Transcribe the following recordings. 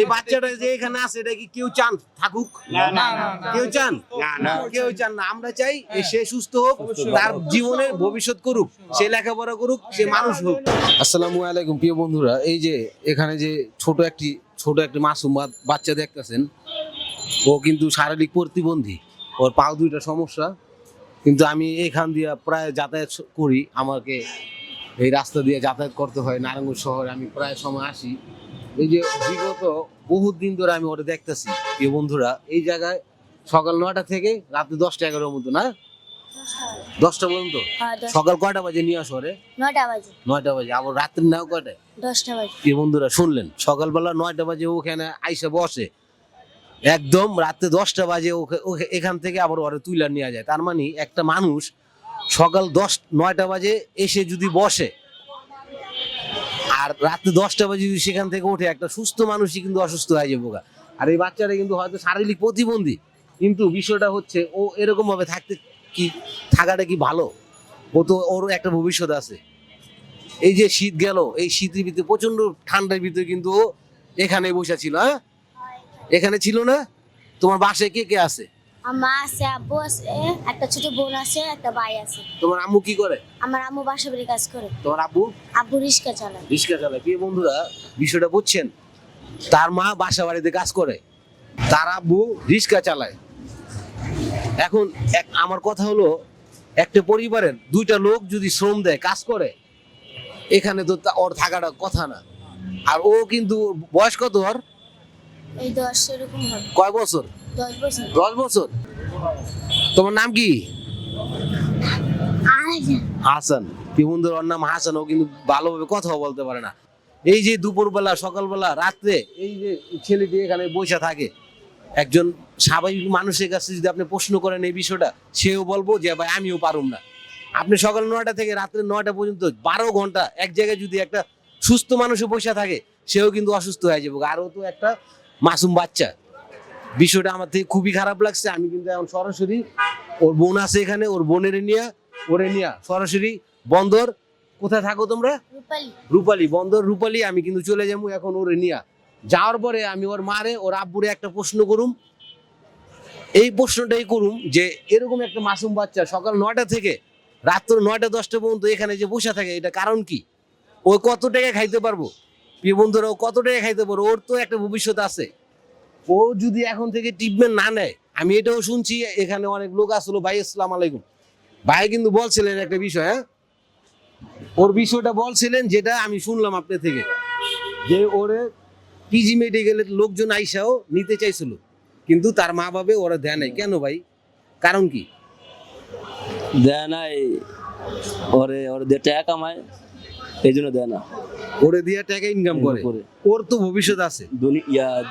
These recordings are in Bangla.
এই বাচ্চাটা যে এখানে আছে এটা কি কেউ চান? থাকুক। কেউ চান? কেউ চান না। আমরা চাই সে সুস্থ হোক তার জীবনের ভবিষ্যৎ করুক সে লেখাপড়া করুক সে মানুষ হোক। আসসালামু আলাইকুম প্রিয় বন্ধুরা। এই যে এখানে যে ছোট একটি ছোট একটি মাসুম বাচ্চা দেখতেছেন ও কিন্তু শারীরিক প্রতিবন্ধী। ওর পাও দুইটা সমস্যা। কিন্তু আমি এখান দিয়ে প্রায় যাতায়াত করি। আমাকে এই রাস্তা দিয়ে যাতায়াত করতে হয়। নারায়ণগঞ্জ শহরে আমি প্রায় সময় আসি। এই যে বিগত বহুত দিন ধরে আমি ওটা দেখতেছি প্রিয় বন্ধুরা এই জায়গায় সকাল নয়টা থেকে রাত্রি দশটা এগারোর মতো না? দশটা পর্যন্ত? হ্যাঁ সকাল কয়টা বাজে নিয়ে আসো রে নয়টা বাজে। নয়টা বাজে আবার রাত্রি নাও কয়টায়? দশটা বাজে। প্রিয় বন্ধুরা শুনলেন সকালবেলা নয়টা বাজে ওখানে আইসে বসে একদম রাত্রে দশটা বাজে ওকে- ওকে এখান থেকে আবার ওরে তুইলা নেওয়া যায়। তার মানে একটা মানুষ সকাল দশ নয়টা বাজে এসে যদি বসে আর রাত্রে দশটা বাজে যদি সেখান থেকে ওঠে, একটা সুস্থ মানুষই কিন্তু অসুস্থ হয়ে যাব। আর এই বাচ্চারা কিন্তু হয়তো শারীরিক প্রতিবন্ধী, কিন্তু বিষয়টা হচ্ছে ও এরকম ভাবে থাকতে কি, থাকাটা কি ভালো? ও তো ওর একটা ভবিষ্যৎ আছে। এই যে শীত গেল, এই শীতের ভিতরে প্রচণ্ড ঠান্ডার ভিতরে কিন্তু ও এখানে বসে ছিল হ্যাঁ? এখানে ছিল না? তোমার বাসায় কে কে আছে? আমার আছে আব্বু আছে একটা ছোট বোন আছে একটা ভাই আছে। তোমার আম্মু কি করে? আমার আম্মু বাসা বাড়ি কাজ করে। তোমার আব্বু? আব্বু রিক্সা চালায়। রিক্সা চালায়। প্রিয় বন্ধুরা বিষয়টা বুঝছেন? তার মা বাসা বাড়িতে কাজ করে তার আব্বু রিক্সা চালায়। এখন এক আমার কথা হলো একটা পরিবারের দুইটা লোক যদি শ্রম দেয় কাজ করে এখানে তো ওর থাকাটা কথা না। আর ও কিন্তু বয়স কত ওর? এই দশ এরকম কয় বছর? দশ বছর। তোমার নাম কি? হাসান। কি বন্ধুর ওর নাম হাসান। ও কিন্তু ভালোভাবে কথাও বলতে পারে না। এই যে দুপুরবেলা সকালবেলা রাত্রে এই যে ছেলেটি এখানে বসে থাকে একজন স্বাভাবিক মানুষের কাছে যদি আপনি প্রশ্ন করেন এই বিষয়টা সেও বলব যে ভাই আমিও পারুম না। আপনি সকাল নয়টা থেকে রাত্রে নয়টা পর্যন্ত বারো ঘণ্টা এক জায়গায় যদি একটা সুস্থ মানুষও বসে থাকে সেও কিন্তু অসুস্থ হয়ে যাবে। আরও তো একটা মাসুম বাচ্চা। বিষয়টা আমার থেকে খুবই খারাপ লাগছে। আমি কিন্তু এখন সরাসরি ওর বোন আছে এখানে ওর বোনের নিয়ে ওরে নিয়ে সরাসরি বন্দর। কোথায় থাকো তোমরা? রূপালি। বন্দর রূপালী আমি কিন্তু চলে যাব এখন ওরে নিয়ে। যাওয়ার পরে আমি ওর মারে ওর আব্বুরে একটা প্রশ্ন করুম। এই প্রশ্নটাই করুম যে এরকম একটা মাসুম বাচ্চা সকাল নয়টা থেকে রাত্র নয়টা দশটা পর্যন্ত এখানে যে বসে থাকে এটা কারণ কি? ও কত টাকা খাইতে পারব? প্রিয় বন্ধুরা ও কত টাকা খাইতে পারব? ওর তো একটা ভবিষ্যৎ আছে। ও যদি এখন থেকে ট্রিটমেন্ট না নেয়, আমি এটাও শুনছি, এখানে অনেক লোক আসলো ভাই, আসসালাম আলাইকুম। ভাই কিন্তু বলছিলেন একটা বিষয় হ্যাঁ? ওর বিষয়টা বলছিলেন, যেটা আমি শুনলাম আপনার থেকে, যে ওরে পিজি মেডিকেলের লোকজন আইসাও নিতে চাইছিল, কিন্তু তার মা বাবা ওরা দেয় নাই। কেন ভাই? কারণ কি? দেয় না এই ওরে ওরে দিয়ে টাকা কামায়। এই জন্য দেয় না। ওরে দিয়ে টাকা ইনকাম করে। ওর তো ভবিষ্যৎ আছে।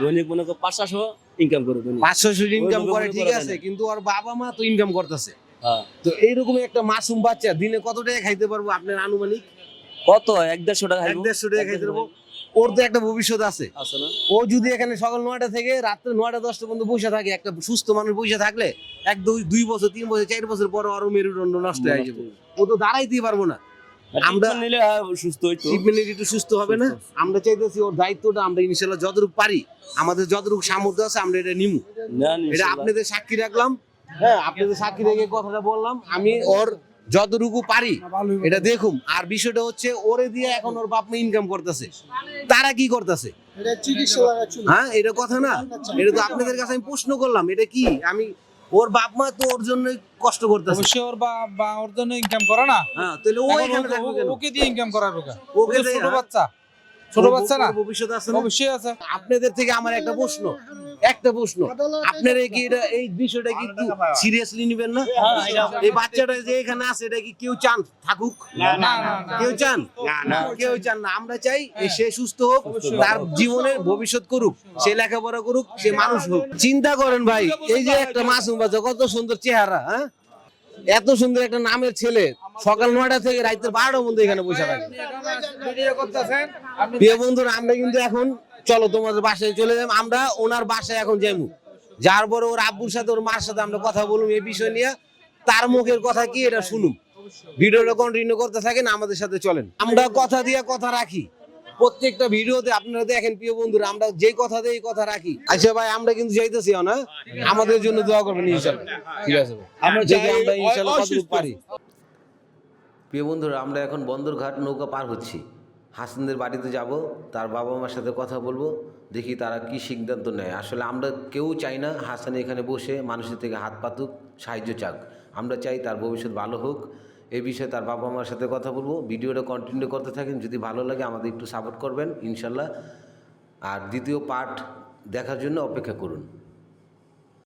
দৈনিক মনে করো পাঁচশো ইনকাম করে পাঁচশো ইনকাম করে ঠিক আছে কিন্তু ওর বাবা মা তো ইনকাম করতেছে। হ্যাঁ। তো এইরকম একটা মাসুম বাচ্চা দিনে কত টাকা খাইতে পারব আপনার আনুমানিক? কত? এক দেড়শো টাকা এক দেড়শো টাকা খাইতে পারব। ওর তো একটা ভবিষ্যৎ আছে। আছে না? ও যদি এখানে সকাল নয়টা থেকে রাত্রে নয়টা দশটা পর্যন্ত বসে থাকে একটা সুস্থ মানুষ বসে থাকলে এক দুই দুই বছর তিন বছর চার বছর পর আরও মেরুদণ্ড নষ্ট হয়ে যাবে। ও তো দাঁড়াইতেই পারব না। আমরা- নিলে সুস্থ হইতো। ট্রিটমেন্ট একটু সুস্থ হবে না? আমরা চাইতেছি ওর দায়িত্বটা আমরা ইনশাল্লাহ যতটুকু পারি আমাদের যতটুকু সামর্থ্য আছে আমরা এটা নিমু। এটা আপনাদের সাক্ষী রাখলাম। হ্যাঁ আপনাদের সাক্ষী রেখে কথাটা বললাম। আমি ওর যতটুকু পারি এটা দেখুম। আর বিষয়টা হচ্ছে ওরে দিয়ে এখন ওর বাপ মা ইনকাম করতেছে। তারা কি করতেছে? এটা চিকিৎসা লাগাচ্ছিল হ্যাঁ এটা কথা না। এটা তো আপনাদের কাছে আমি প্রশ্ন করলাম। এটা কি? আমি ওর বাপ মা তো ওর জন্য কষ্ট করতেছে অবশ্যই ওর বা বা ওর জন্য ইনকাম করে না হ্যাঁ তাহলে ও ওকে দিয়ে ইনকাম করাবে? ওকে ছোট হ্যাঁ। বাচ্চা ছোট বাচ্চা না? ভবিষ্যৎ আছে অবশ্যই আছে। আপনাদের থেকে আমার একটা প্রশ্ন। একটা প্রশ্ন। আপনারা কি এটা এই বিষয়টা কি সিরিয়াসলি নেবেন না? এই বাচ্চাটা যে এখানে আছে এটা কি কেউ চান? থাকুক। কেউ চান? কেউ চান না। আমরা চাই সে সুস্থ হোক তার জীবনের ভবিষ্যৎ করুক সে লেখাপড়া করুক সে মানুষ হোক। চিন্তা করেন ভাই এই যে একটা মাসুম বাচ্চা কত সুন্দর চেহারা হ্যাঁ? এত সুন্দর একটা নামের ছেলে। সকাল নয়টা থেকে রাতের বারোটা মধ্যে এখানে বসে থাকে। প্রিয় বন্ধুরা আমরা কিন্তু এখন চলো তোমাদের বাসায় চলে যাব আমরা ওনার বাসায় এখন যাব যার পরে ওর আব্বুর সাথে ওর মার সাথে আমরা কথা বলুম এই বিষয় নিয়ে। তার মুখের কথা কি এটা শুনুম ভিডিওটা কন্টিনিউ করতে থাকেন আমাদের সাথে চলেন। আমরা কথা দিয়ে কথা রাখি। প্রত্যেকটা ভিডিওতে আপনারা দেখেন প্রিয় বন্ধুরা আমরা যে কথা দেই এই কথা রাখি। আচ্ছা ভাই আমরা কিন্তু যাইতেছি না? আমাদের জন্য দোয়া করবেন ইনশাআল্লাহ ঠিক আছে আমরা আমরা অসুস্থ। পারি। প্রিয় বন্ধুরা আমরা এখন বন্দরঘাট নৌকা পার হচ্ছি। হাসানদের বাড়িতে যাব তার বাবা মার সাথে কথা বলব দেখি তারা কি সিদ্ধান্ত নেয়। আসলে আমরা কেউ চাই না হাসান এখানে বসে মানুষের থেকে হাত পাতুক সাহায্য চাক। আমরা চাই তার ভবিষ্যৎ ভালো হোক। এই বিষয়ে তার বাবা মার সাথে কথা বলব। ভিডিওটা কন্টিনিউ করতে থাকেন। যদি ভালো লাগে আমাদের একটু সাপোর্ট করবেন, ইনশাল্লাহ। আর দ্বিতীয় পার্ট দেখার জন্য অপেক্ষা করুন।